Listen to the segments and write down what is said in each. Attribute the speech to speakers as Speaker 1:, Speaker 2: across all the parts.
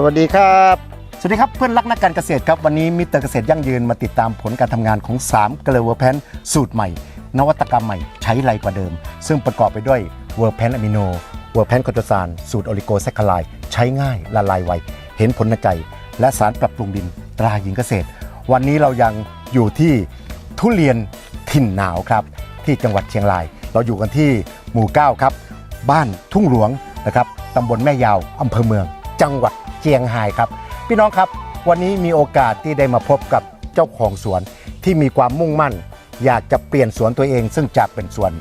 Speaker 1: สวัสดีครับ
Speaker 2: สวัสดีครับเพื่อนรักนักการเกษตรครับ วันนี้มิเตอร์เกษตรยั่งยืนมาติดตามผลการทำงานของ3เกลือเวอร์แพนสูตรใหม่ นวัตกรรมใหม่ใช้ไรกว่าเดิม ซึ่งประกอบไปด้วยเวอร์แพนอะมิโนเวอร์แพนคอโตซานสูตรโอลิโกแซคคลายใช้ง่ายละลายไว เห็นผลในใจ และสารปรับปรุงดินตราหญิงเกษตร วันนี้เรายังอยู่ที่ทุเรียนถิ่นหนาวครับ ที่จังหวัดเชียงราย เราอยู่กันที่หมู่ 9 ครับ บ้านทุ่งหลวงนะครับตำบลแม่ยาวอำเภอเมือง จังหวัด เชียงรายครับ พี่น้องครับวันนี้มีโอกาสที่ได้มาพบกับเจ้าของสวนที่มีความมุ่งมั่น อยากจะเปลี่ยนสวนตัวเอง ซึ่งจากเป็นสวน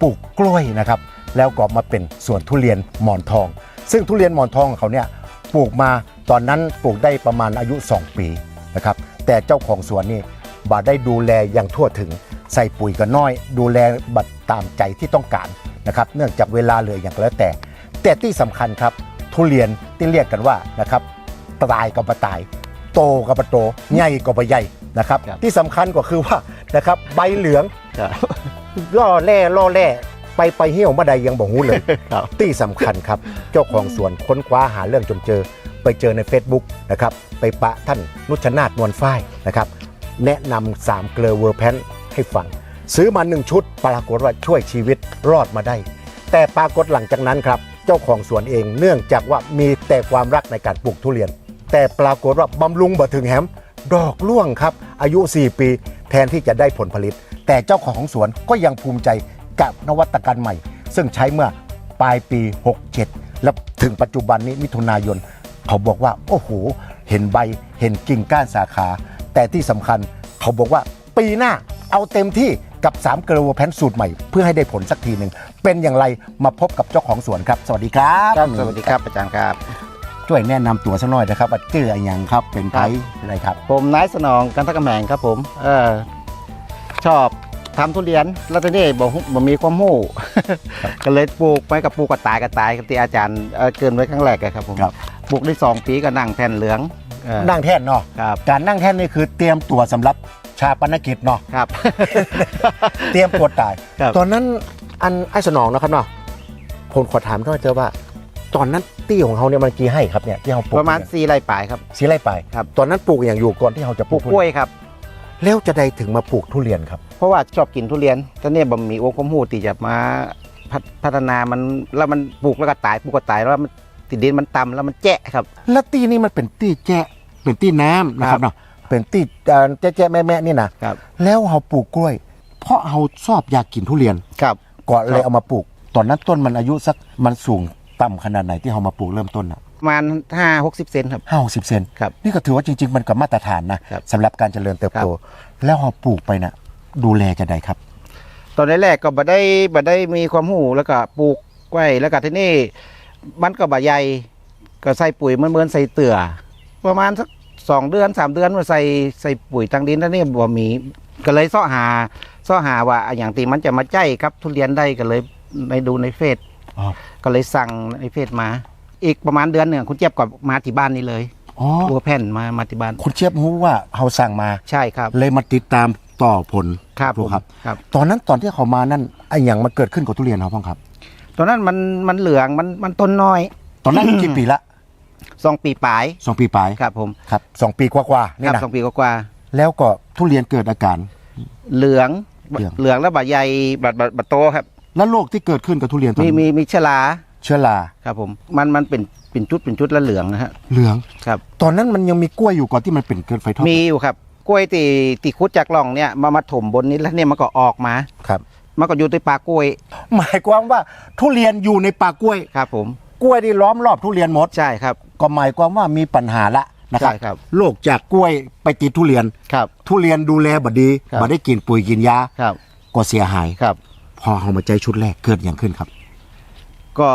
Speaker 2: ปลูกกล้วยนะครับ แล้วก็มาเป็นสวนทุเรียนหมอนทอง ซึ่งทุเรียนหมอนทองของเขาเนี่ยปลูกมาตอนนั้นปลูกได้ประมาณอายุ 2 ปีนะครับแต่เจ้าของสวนนี่บ่ได้ดูแลอย่างทั่วถึงใส่ปุ๋ยก็น้อย ดูแลบัดตามใจที่ต้องการนะครับ เนื่องจากเวลาเหลืออย่างแล้วแต่ แต่ที่สำคัญครับ ทุเรียนที่เรียกกันว่านะครับตายกับปตาย โตกับปโตใหญ่กับปใหญ่นะครับ
Speaker 1: ครับ
Speaker 2: ที่สำคัญก็คือว่านะครับใบเหลือง
Speaker 1: ครับ
Speaker 2: ล่อแร่ล่อแร่ไปไปเหี่ยวมาใดยังบอกหูเลย
Speaker 1: ครับ
Speaker 2: ที่สำคัญครับ เจ้าของสวนค้นคว้าหาเรื่องจนเจอ ไปเจอใน Facebook นะครับไปปะท่านนุชนาธนวลฝ้ายนะครับแนะนำสามเกลือเวอร์แพนให้ฟัง ซื้อมาหนึ่งชุด ปรากฏว่าช่วยชีวิตรอดมาได้ แต่ปรากฏหลังจากนั้นครับ เจ้าของสวนเอง เนื่องจากว่ามีแต่ความรักในการปลูกทุเรียน แต่ปรากฏว่าบำรุงบ่ถึงแหมดอกร่วงครับ อายุ 4 ปีแทนที่จะได้ผลผลิต แต่เจ้าของสวนก็ยังภูมิใจกับนวัตกรรมใหม่ ซึ่งใช้เมื่อปลายปี 67 และถึงปัจจุบันนี้มิถุนายน เขาบอกว่า โอ้โห เห็นใบเห็นกิ่งก้านสาขา แต่ที่สำคัญเขาบอกว่าปีหน้าเอาเต็มที่ กับ3เกลือแพนสูตรใหม่ เพื่อให้ได้ผลสักทีหนึ่งเป็นอย่างไรมาพบกับเจ้าของสวนครับ สวัสดีครับ
Speaker 1: ครับสวัสดีครับอาจารย์ครับ
Speaker 2: ช่วยแนะนำตัวสักหน่อยนะครับว่าชื่ออะไรอย่างครับเป็นไทยอะไรครับ
Speaker 1: ผมนายสนองกันทกำแหงครับผมเออชอบทำทุเรียนแล้วตอนนี้บอกบ่มีความหู้ ก็เลยปลูกไปกับปลูกกับตายกับตายกับที่อาจารย์เอ่อเกรินไว้ครั้งแรกอะครับผม
Speaker 2: ครับ
Speaker 1: ปลูกได้สองปีก็นั่งแผ่นเหลืองเออ
Speaker 2: นั่งแท่นเนาะ
Speaker 1: ครับ
Speaker 2: การนั่งแท่นนี่คือเตรียมตัวสำหรับ ชาปนกิจเนาะ
Speaker 1: ครับ
Speaker 2: เตรียมปวดตาย
Speaker 1: ครับ
Speaker 2: ตอนนั้นอันไอ้สนองนะครับเนาะผมขอถามหน่อยเจ้าว่า ตอนนั้นตี้ของเขาเนี่ยมันกี่ให้ครับเนี่ยที่เขาปลูก
Speaker 1: ประมาณ
Speaker 2: เนี่ย
Speaker 1: สี่ไร่ปลายครับ
Speaker 2: สีไรไป
Speaker 1: ครับ
Speaker 2: ตอนนั้นปลูกอย่างอยู่ก่อนที่เขาจะป
Speaker 1: ป
Speaker 2: ลู
Speaker 1: ลู
Speaker 2: ก
Speaker 1: กกล้วยครับ
Speaker 2: แล้วจะได้ถึงมาปลูกทุเรียนครับ
Speaker 1: เพราะว่าชอบกินทุเรียนตอนนี้บ่มีโอ้ความหูที่จะมาพัฒพัฒนามันแล้วมันปลูกแล้วก็ตายปลูกก็ตายแล้วมันติดดินมันต่ำแล้วมันแจะครับ
Speaker 2: แล้วตี้นี่มันเป็นตี้แจ้เป็นตี้น้ำนะค
Speaker 1: ครั
Speaker 2: รับบเนาะ เป็นตี้เอ่อแจ๊ะๆแม่ๆนี่นะครับ แล้วเขาปลูกกล้วย เพราะเขาชอบอยากกินทุเรียน
Speaker 1: ครับ
Speaker 2: ก่อนเล
Speaker 1: ครั
Speaker 2: ย
Speaker 1: บ
Speaker 2: เอามาปลูก ตอนนั้นต้นมันอายุสักมันสูงต่ำขนาดไหนที่เขามาปลูกเริ่มต้นอะ
Speaker 1: ประมาณห้าหกสิบเซนครับ
Speaker 2: ห้าหกสิบเซน
Speaker 1: ครับ
Speaker 2: นี่ก็ถือว่าจริง ๆ มันกับมาตรฐานนะครับสำหรับการเจริญเติบโต
Speaker 1: ครับ
Speaker 2: แล้วเขาปลูกไปนะดูแลจะได้ครับ
Speaker 1: ตอนแรกๆก็บ่ได้บ่ได้มีความหูแล้วก็ปลูกไว้แล้วก็ที่นี่มันก็บ่ใหญ่ก็ใส่ปุ๋ยมันเหมือนใส่เตื่อประมาณสัก สองเดือนสามเดือนมาใส่ใส่ปุ๋ยทางดินแล้วนี่บ่มีก็เลยเสาะหาเสาะหาว่าอะอย่างที่มันจะมาใจกับทุเรียนได้ก็เลยไปดูในเฟซ
Speaker 2: อ๋อ
Speaker 1: ก็เลยสั่งในเฟซมา อีกประมาณเดือนหนึ่งคุณเจี๊ยบก็มาที่บ้านนี้เลย
Speaker 2: อ๋อ
Speaker 1: บัวแผ่นมามาที่บ้าน
Speaker 2: คุณเชียบรู้ว่าเขาสั่งมา
Speaker 1: ใช่ครับ
Speaker 2: เลยมาติดตามต่อผล
Speaker 1: ครับ
Speaker 2: ถู
Speaker 1: ผ
Speaker 2: ก
Speaker 1: ม
Speaker 2: ครับ
Speaker 1: ครับ
Speaker 2: ตอนนั้นตอนที่เขามานั่นไอ้อย่างมันเกิดขึ้นกับทุเรียนเขาพ้องครับ
Speaker 1: ตอนนั้นมันมันเหลืองมันมันต้นน้อย
Speaker 2: ตอนนั้น กี่ปีละ
Speaker 1: สองปีปลาย
Speaker 2: สองปีปลาย
Speaker 1: ครับผม
Speaker 2: ครับสองปีกว่าๆนี่
Speaker 1: ครับ
Speaker 2: นะ
Speaker 1: สองปีกว่า
Speaker 2: แล้วก็ทุเรียนเกิดอาการ
Speaker 1: ๆเหลือง
Speaker 2: เหลือง
Speaker 1: เหลืองแล้วบาดใหญ่บาดบาดบาดโตครับ
Speaker 2: แล้วโรคที่เกิดขึ้นกับทุเรียนตอน
Speaker 1: มี
Speaker 2: นั้น
Speaker 1: มีมีเชื้อรา
Speaker 2: เชื้อรา
Speaker 1: ครับผมมันมันเป็นเป็นจุดเป็นจุดแล้วเหลืองนะฮะ
Speaker 2: เหลือง
Speaker 1: ครับ
Speaker 2: ตอนนั้นมันยังมีกล้วยอยู่ก่อนที่มันเป็นเกินไฟทอด
Speaker 1: มีอยู่ครับกล้วยตีตีคุดจากล่องเนี่ยมามาถมบนนี้แล้วเนี่ยมันก็ออกมา
Speaker 2: ครับ
Speaker 1: มันก็อยู่ในปากกล้วย
Speaker 2: หมายความว่าทุเรียนอยู่ในป่ากล้วย
Speaker 1: ครับผม
Speaker 2: กล้วยที่ล้อมรอบทุเรียนหมด
Speaker 1: ใช่ครับ
Speaker 2: ก็หมายความว่ามีปัญหาละนะครับ
Speaker 1: ใช่ครับ
Speaker 2: โรคจากกล้วยไปติดทุเรียน
Speaker 1: ครับ
Speaker 2: ทุเรียนดูแลบดี
Speaker 1: ครับ
Speaker 2: บ่ได้กินปุ๋ยกินยา
Speaker 1: ครับ
Speaker 2: ก็เสียหาย
Speaker 1: ครับ
Speaker 2: พอเอามาใจชุดแรกเกิดอย่างขึ้นครับ
Speaker 1: ก็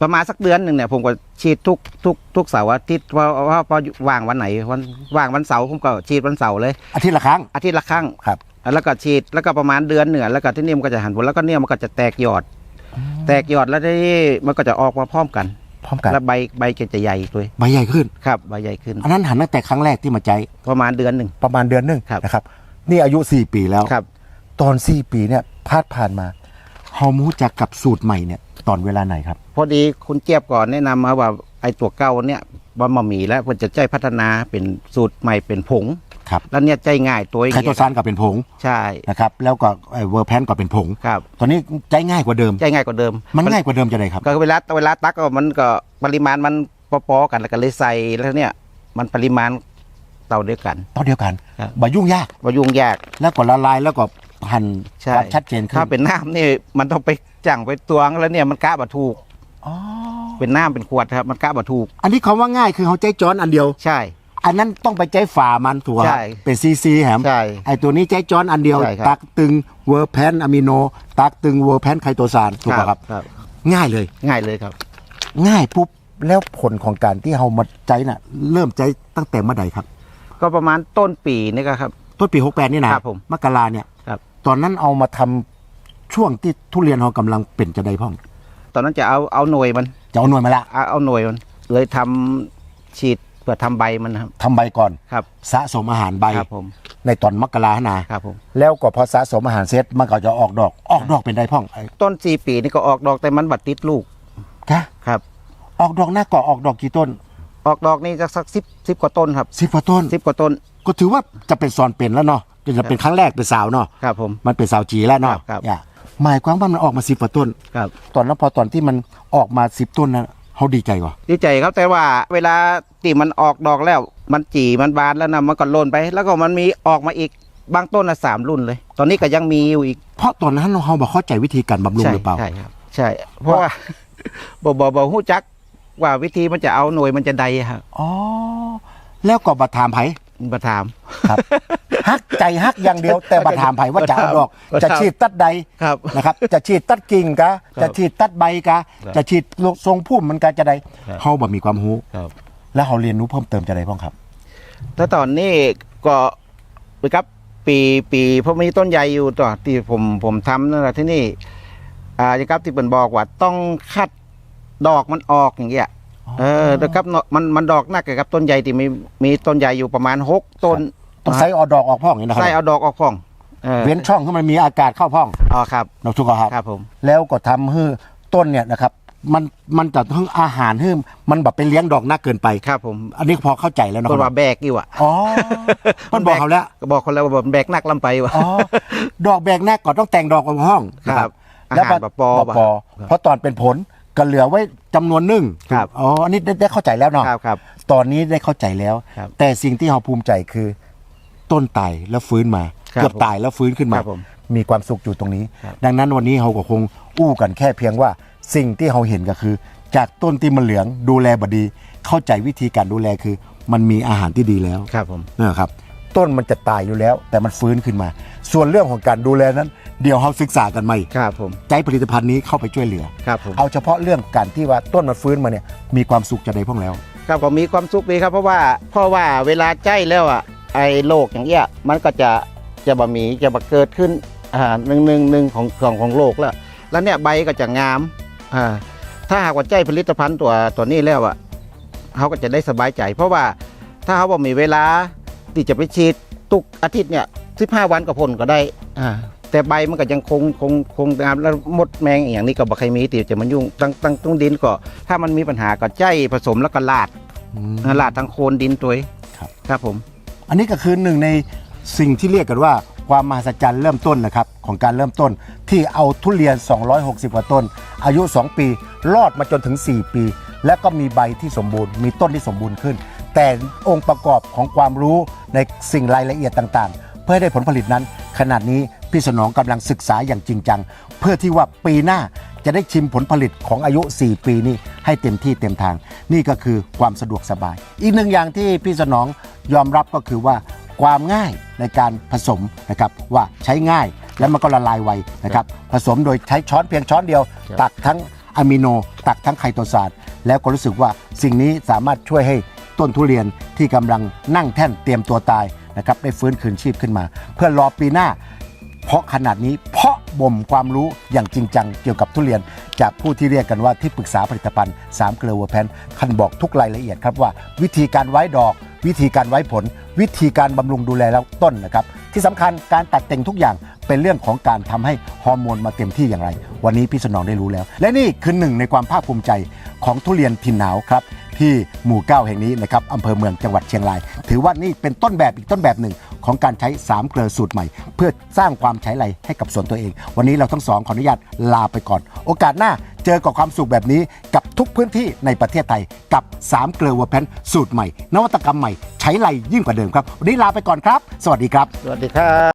Speaker 1: ประมาณสักเดือนหนึ่งเนี่ยผมก็ฉีดทุกทุกทุกเสาร์อาทิตย์ว่าว่าพอว่างวันไหนวันว่างวันเสาร์ผมก็ฉีดวันเสาร์เลย
Speaker 2: อาทิตย์ละครั้ง
Speaker 1: อาทิตย์ละครั้ง
Speaker 2: ครับ
Speaker 1: แล้วก็ฉีดแล้วก็ประมาณเดือนเหนือแล้วก็ที่นี่มันก็จะหันผลแล้วก็เนี่ยมันก็จะแตกยอด แตกยอดแล้วที่นี่มันก็จะออกมาพร้อมกัน
Speaker 2: พร้อมกัน
Speaker 1: แล้วใบใบจะจะใหญ่ด้วย
Speaker 2: ใบใหญ่ขึ้น
Speaker 1: ครับใบใหญ่ขึ้น
Speaker 2: อันนั้นหันตั้งแต่ครั้งแรกที่มาใจ
Speaker 1: ประมาณเดือนหนึ่ง
Speaker 2: ประมาณเดือนหนึง
Speaker 1: ครับ
Speaker 2: นะครับ นี่อายุ 4 ปีแล้ว
Speaker 1: ครับ
Speaker 2: ตอน 4 ปีเนี่ยพาดผ่านมาเฮามูจักกับสูตรใหม่เนี่ยตอนเวลาไหนครับ
Speaker 1: พอดีคุณเจี๊ยบก่อนแนะนำมาว่าไอ้ตัวเก่าเนี่ยบะหมี่แล้วเพิ่นจะใจพัฒนาเป็นสูตรใหม่เป็นผง
Speaker 2: ครับ
Speaker 1: แล้วเนี่ยใจง่ายตัวอย่าง
Speaker 2: ไคโต
Speaker 1: เงี้ย
Speaker 2: ซานก็เป็นผง
Speaker 1: ใช่
Speaker 2: นะครับแล้วก็เวอร์แพนก็เป็นผง
Speaker 1: ครับ
Speaker 2: ตอนนี้ใจง่ายกว่าเดิม
Speaker 1: ใจง่ายกว่าเดิม
Speaker 2: มันง่ายกว่าเดิมจะไดครับ
Speaker 1: ก็เวลาเวลาตักก็มันก็ปริมาณมันปอๆกันแล้วก็เลยใส่แล้วเนี่ยมันปริมาณเต่าเดียวกัน
Speaker 2: ต่อเดียวกัน
Speaker 1: ครับ
Speaker 2: บ่ยุ่งยาก
Speaker 1: ว่ายุ่งยาก
Speaker 2: แล้วก็ละลายแล้วก็หั่น
Speaker 1: ใช่
Speaker 2: ความชัดเจนขึ้น
Speaker 1: ถ้าเป็นน้ำนี่มันต้องไปจั่งไปตวงแล้วเนี่ยมันกะบะถูก
Speaker 2: อ๋อ
Speaker 1: เป็นน้ำเป็นขวดครับมันกะบะถูก
Speaker 2: อันนี้คำว่าง่ายคือเขาใจจ้อนอันเดียว
Speaker 1: ใช่
Speaker 2: อันนั้นต้องไปใจฝ่ามันถูกไหม
Speaker 1: ใช่
Speaker 2: เป็นซีซีแหม
Speaker 1: ใช่
Speaker 2: ไอตัวนี้ใจจ้อนอันเดียว
Speaker 1: ใช่ครับ
Speaker 2: ตักตึงเวอร์แพนอะมิโน ตักตึงเวอร์แพนไคโตซานถูกป่ะครับ
Speaker 1: ครับ
Speaker 2: ง่ายเลย
Speaker 1: ง่ายเลยครับ
Speaker 2: ง่ายปุ๊บแล้วผลของการที่เรามาใจน่ะ เริ่มใจตั้งแต่เมื่อใดครับ
Speaker 1: ก็ประมาณต้นปีนี่ก็ครับ
Speaker 2: ต้นปี 68 นี่นะครับ
Speaker 1: ผม
Speaker 2: มกราเนี่ย
Speaker 1: ครับ
Speaker 2: ตอนนั้นเอามาทำช่วงที่ทุเรียนเรากำลังเป็นจะได้พ่อง
Speaker 1: ตอนนั้นจะเอาเอาหน่วยมัน
Speaker 2: จะเอาหน่วยมาละ
Speaker 1: เอาเอาหน่วยมันเลยทำฉีด เพื่อทำใบมันนะครับ
Speaker 2: ทำใบก่อน
Speaker 1: ครับ
Speaker 2: สะสมอาหารใบ
Speaker 1: ครับผม
Speaker 2: ในตอนมกราหนา
Speaker 1: ครับผม
Speaker 2: แล้วก็พอสะสมอาหารเสร็จมันก็จะออกดอก ออกดอกเป็นได้พ่องไอ้
Speaker 1: ต้นสี่ปีนี่ก็ออกดอกแต่มันบัดติดลูก
Speaker 2: คะ
Speaker 1: ครับ
Speaker 2: ออกดอกหน้าก่อออกดอกกี่ต้น
Speaker 1: ออกดอกนี่จะสักสิบสิบกว่าต้นครับ
Speaker 2: สิบกว่าต้น
Speaker 1: สิบกว่าต้น
Speaker 2: ก็ถือว่าจะเป็นซอนเป็นแล้วเนาะจะเป็นครั้งแรกเป็นสาวเนาะ
Speaker 1: ครับผม
Speaker 2: มันเป็นสาวจีแล้วเนาะ
Speaker 1: ครับครับ
Speaker 2: อย่าหมายความว่ามันออกมาสิบกว่าต้น
Speaker 1: ครับ
Speaker 2: ตอนนั้นพอตอนที่มันออกมาสิบต้นนั้น เขาดีใจกว่า
Speaker 1: ดีใจครับแต่ว่าเวลาที่มันออกดอกแล้ว มันจีมันบานแล้วนะมันก็โลนไป แล้วก็มันมีออกมาอีกบางต้นนะสามรุ่นเลย ตอนนี้ก็ยังมีอยู่อีก
Speaker 2: เพราะตอนนั้นเราบอกเข้าใจวิธีการบำรุง
Speaker 1: ใช่
Speaker 2: หรือเปล่า
Speaker 1: ใช่ครับใช่ เพราะว่าบอบอบอหู้จักว่าวิธีมันจะเอาหน่วยมันจะใดอะครับ
Speaker 2: อ๋อแล้วก็บัตรถามไผ
Speaker 1: มาถาม
Speaker 2: ครับฮักใจฮักอย่างเดียว แต่บัตรถามไผว่าจะเอาดอก
Speaker 1: บัตร
Speaker 2: จะ
Speaker 1: ถาม
Speaker 2: ฉีดตัดใด
Speaker 1: ครับ
Speaker 2: นะครับจะฉีดตัดกิ่งกะ
Speaker 1: ครับ
Speaker 2: จะฉีดตัดใบกะ
Speaker 1: ครับ
Speaker 2: จะฉีดทรงพุ่มมันกะจะใด
Speaker 1: ครับ
Speaker 2: เขาบ่มีความรู้
Speaker 1: ครับ
Speaker 2: แล้วเขาเรียนรู้เพิ่มเติมจะใดพ้องครับ
Speaker 1: แล้วตอนนี้ก็ไปครับปีปีเพราะมีต้นใหญ่อยู่ต่อที่ผมผมทำนั่นแหละที่นี่อ่าอย่างครับที่เป็นบอกว่าต้องคัดดอกมันออกอย่างเงี้ยเออแล้วครับเนาะมันมันดอกหนักกับต้นใหญ่ที่มีมีต้นใหญ่อยู่ประมาณหกต้น
Speaker 2: ต้องใส่เอาดอกออกพ้องนี่นะครั
Speaker 1: ใส่เอาดอกออกพ่องออ
Speaker 2: เว้นช่องให้มันมีอากาศเข้าพ้อง
Speaker 1: อ๋อครับ
Speaker 2: เราทุกข์ครับ
Speaker 1: ครับผม
Speaker 2: แล้วก็ทำให้ต้นเนี่ยนะครับ มันมันจะทั้งอาหารให้มันแบบไปเลี้ยงดอกนักเกินไป
Speaker 1: ครับผม
Speaker 2: อันนี้พอเข้าใจแล้วนะค
Speaker 1: คน
Speaker 2: รั
Speaker 1: ว่า
Speaker 2: บ
Speaker 1: แบกอยู่อะ
Speaker 2: อ๋อมันบอกเขาแล้ว
Speaker 1: ก็บอกคนแล้วว่าแบกหนักลำไปว่ะ
Speaker 2: อ๋อ ดอกแบกแนกก่อนต้องแต่งดอกกับห้องนะครับ
Speaker 1: อาหาร
Speaker 2: แล้ว
Speaker 1: แบบปอ
Speaker 2: แบบปอ
Speaker 1: ครับ
Speaker 2: เพราะตอนเป็นผลก็เหลือไว้จำนวนหนึ่ง
Speaker 1: ครับ
Speaker 2: อ๋ออันนี้ได้ได้เข้าใจแล้วเนาะ
Speaker 1: ครับครับ
Speaker 2: ตอนนี้ได้เข้าใจแล้ว
Speaker 1: ครับ
Speaker 2: แต่สิ่งที่เราภูมิใจคือ ต้นตายแล้วฟื้นมา
Speaker 1: ครับ
Speaker 2: เกือบตายแล้วฟื้นขึ้นมา
Speaker 1: ครับผม
Speaker 2: มีความสุขอยู่ตรงนี้
Speaker 1: ครับ
Speaker 2: ดังนั้นวันนี้เราก็คงอู้กันแค่เพียงว่าสิ่งที่เราเห็นก็คือ จากต้นที่มันเหลืองดูแลบดี เข้าใจวิธีการดูแลคือ มันมีอาหารที่ดีแล้ว
Speaker 1: ครับผม
Speaker 2: นะครับต้นมันจะตายอยู่แล้ว แต่มันฟื้นขึ้นมา ส่วนเรื่องของการดูแลนั้น เดี๋ยวเราศึกษากันใหม่
Speaker 1: ครับผม
Speaker 2: ใจผลิตภัณฑ์นี้เข้าไปช่วยเหลือ
Speaker 1: ครับผม
Speaker 2: เอาเฉพาะเรื่องการที่ว่าต้นมันฟื้นมาเนี่ยมีความสุขจะได้พ่องแล้ว
Speaker 1: ครับก็มีความสุขดีครับเพราะว่าเพราะว่าเวลาใจแล้วอะ ไอ้โรคอย่างเงี้ยมันก็จะจะบะหมีจะบะเกิดขึ้นอ่าหนึ่งหนึ่งหนึ่งของของของโรคแล้ว แล้วเนี่ยใบก็จะงามอ่าถ้าหากว่าใจผลิตภัณฑ์ตัวตัวนี้แล้วอะเขาก็จะได้สบายใจ เพราะว่าถ้าเขาบอกมีเวลาที่จะไปฉีดทุกอาทิตย์เนี่ยสิบห้าวันกับผลก็ได้อ่าแต่ใบมันก็ยังคงคงคงงามแล้วมดแมงอย่างนี้ก็บ่ใครมีที่จะมันยุ่งตั้งตั้งตุ้งดินก็ ถ้ามันมีปัญหาก็ใจผสมแล้วก็ลาดลาดทั้งโคนดินตัวเอง
Speaker 2: ครับ
Speaker 1: ครับผม
Speaker 2: อันนี้ก็คือหนึ่งในสิ่งที่เรียกกันว่าความมหัศจรรย์เริ่มต้นนะครับของการเริ่มต้นที่เอาทุเรียน 260 กว่าต้น อายุ 2 ปี รอดมาจนถึง 4 ปี และก็มีใบที่สมบูรณ์ มีต้นที่สมบูรณ์ขึ้น แต่องค์ประกอบของความรู้ในสิ่งรายละเอียดต่างๆ เพื่อให้ได้ผลผลิตนั้น ขนาดนี้พี่สนองกำลังศึกษาอย่างจริงจัง เพื่อที่ว่าปีหน้า จะได้ชิมผลผลิตของอายุ 4 ปีนี้ให้เต็มที่เต็มทาง นี่ก็คือความสะดวกสบาย อีกหนึ่งอย่างที่พี่สนองยอมรับก็คือว่าความง่ายในการผสมนะครับว่าใช้ง่ายและมันก็ละลายไวนะครับผสมโดยใช้ช้อนเพียงช้อนเดียว
Speaker 1: ครับ
Speaker 2: ตักทั้งอะมิโน ตักทั้งไคโตซานแล้วก็รู้สึกว่าสิ่งนี้สามารถช่วยให้ต้นทุเรียนที่กำลังนั่งแท่นเตรียมตัวตายนะครับได้ฟื้นคืนชีพขึ้นมา เพื่อรอปีหน้า เพราะขนาดนี้เพาะ บ่มความรู้อย่างจริงจังเกี่ยวกับทุเรียน จากผู้ที่เรียกกันว่าที่ปรึกษาผลิตภัณฑ์3เกลือวอร์แพนคันบอกทุกรายละเอียดครับว่า วิธีการไว้ดอก วิธีการไว้ผล วิธีการบำรุงดูแลแล้วต้นนะครับ ที่สำคัญการตัดแต่งทุกอย่างเป็นเรื่องของการทำให้ฮอร์โมนมาเต็มที่อย่างไร วันนี้พี่สนองได้รู้แล้ว และนี่คือหนึ่งในความภาคภูมิใจของทุเรียนถิ่นหนาวครับ ที่หมู่เก้าแห่งนี้นะครับอำเภอเมืองจังหวัดเชียงราย ถือว่านี่เป็นต้นแบบอีกต้นแบบหนึ่ง ของการใช้สามเกลือสูตรใหม่ เพื่อสร้างความใช้ไรให้กับสวนตัวเอง วันนี้เราทั้งสองขออนุญาตลาไปก่อน โอกาสหน้าเจอกับความสุขแบบนี้กับทุกพื้นที่ในประเทศไทยกับ 3 เกลือวัวแพนสูตรใหม่ นวัตกรรมใหม่ ใช้ไรยิ่งกว่าเดิมครับ วันนี้ลาไปก่อนครับ สวัสดีครับ
Speaker 1: สวัสดีครับ